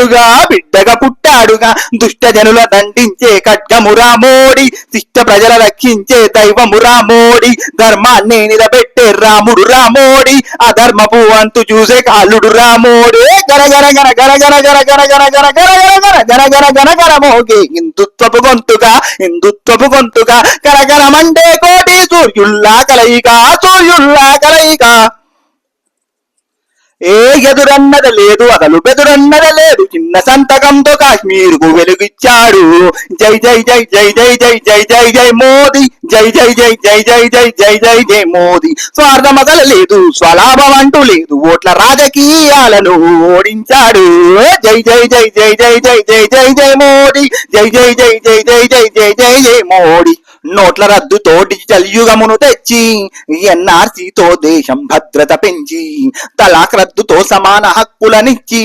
పుట్టాడుగా బిడ్డగా పుట్టాడుగా దుష్ట జనుల దండించే ఖడ్గమురా మోడి శిష్ట ప్రజల రక్షించే దైవమురా మోడి ధర్మాన్ని నిలబెట్టే రాముడు రామోడి అధర్మపు అంతు చూసే కాలుడు రామోడి గర గర గర గర గర గర గర గర గర గర గర గర గర గర గర గర మోగి హిందుత్వపు గొంతుగా హిందుత్వపు గొంతుగా గర గర మండే కోటి సూర్యుల్లా కలయిక సూర్యుల్లా కలయిక ఏ ఎదురన్నద లేదు అసలు బెదురన్నద లేదు చిన్న సంతకంతో కాశ్మీర్కు వెలుగిచ్చాడు జై జై జై జై జై జై జై జై జై మోదీ జై జై జై జై జై జై జై జై జై మోదీ స్వార్థమగల లేదు స్వలాభం అంటూ లేదు ఓట్ల రాజకీయాలను ఓడించాడు జై జై జై జై జై జై జై జై జై మోదీ జై జై జై జై జై జై జై జై జై మోడీ నోట్ల రద్దుతో డిజిటల్ యుగమును తెచ్చి ఎన్ఆర్సీతో దేశం భద్రత పెంచి తలాక్ రద్దుతో సమాన హక్కులనిచ్చి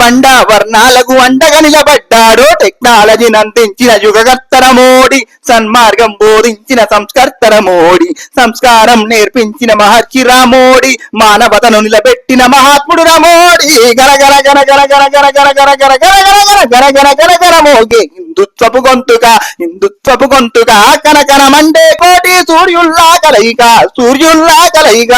బండ వర్ణాలకు అండగా నిలబడ్డాడు టెక్నాలజీని అందించిన యుగకర్తర మోడీ సన్మార్గం బోధించిన సంస్కర్తర మోడీ సంస్కారం నేర్పించిన మహర్షి రామోడి మానవతను నిలబెట్టిన మహాత్ముడు రామోడి గర గర గర గర గర గర గర గర గర గర గర గర గర గర గర గర మోగే హిందుత్వపు గొంతుగా హిందుత్వపు గొంతుగా కనకన మండే కోటి సూర్యుల్లా కలయిక సూర్యుల్లా కలయిక.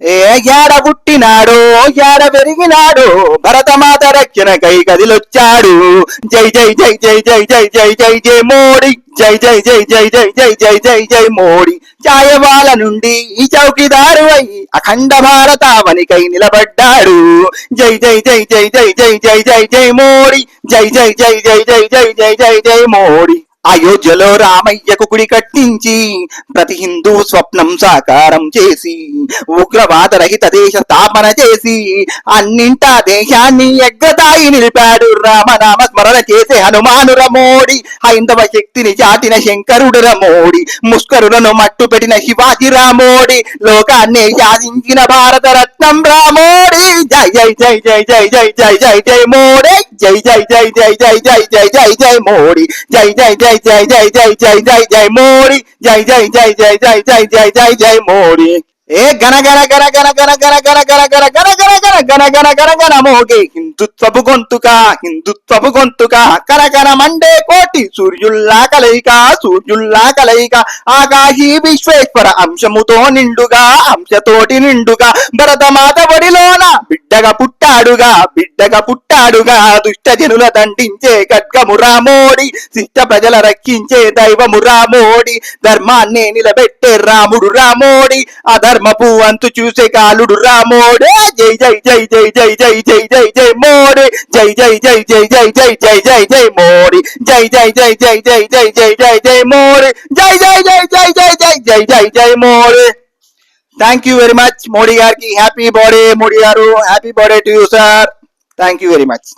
ఏ ఏడ పుట్టినాడో ఏడ పెరిగినాడో భరతమాత రక్షణ కై కదిలొచ్చాడు జై జై జై జై జై జై జై జై జై మోడీ జై జై జై జై జై జై జై జై జై మోడీ ఛాయవాల నుండి ఈ చౌకీదారు అయి అఖండ భారతావనికై నిలబడ్డాడు జై జై జై జై జై జై జై జై జై మోడీ జై జై జై జై జై జై జై జై జై మోడీ అయోధ్యలో రామయ్యకు గుడి కట్టించి ప్రతి హిందూ స్వప్నం సాకారం చేసి ఉగ్రవాద రహిత దేశ స్థాపన చేసి అన్నింటా దేశాన్ని ఎగ్గతాయి నిలిపాడు. రామనామ స్మరణ చేసే హనుమానుర మోడి హైందవ శక్తిని చాటిన శంకరుడు రమోడి ముష్కరులను మట్టు పెట్టిన శివాజీ రామోడి లోకాన్ని శాసించిన భారత రత్నం రామోడి జై జై జై జై జై జై జై జై జై మోడీ జై జై జై జై జై జై జై జై జై మోడీ జై జై జై జై జై జై జై జై జై మోడీ జై జై జై జై జై జై జై జై జై మోడీ ఏ గణ గణ గణ గణ గణ గణ గణ గణ గణ గణ గన గన గన గణ మోగే. హిందుత్వపు గొంతుక హిందుత్వపు గొంతుక. కన మండే కోటి సూర్యుల్లా కలయిక సూర్యుల్లా కలయిక. ఆకాశీ విశ్వేశ్వర అంశముతో నిండుగా అంశతోటి నిండుగా. భరతమాత ఒడిలోన బిడ్డగా పుట్టాడుగా బిడ్డగా పుట్టాడుగా. దుష్ట జనుల దండించే ఖడ్గము రామోడి శిష్ట ప్రజల రక్షించే దైవము రామోడి ధర్మాన్ని నిలబెట్టే రాముడు రామోడి అధర్మపు అంతు చూసే కాలుడు రామోడే జై జై జై జై జై జై జై జై జై మోడి జై జై జై జై జై జై జై జై జై మోడి జై జై జై జై జై జై జై జై జై మోడి జై జై జై జై జై జై జై జై జై Modi thank you very much Modi గారికి హ్యాపీ బర్త్డే మోడీ గారు happy birthday to you sir thank you very much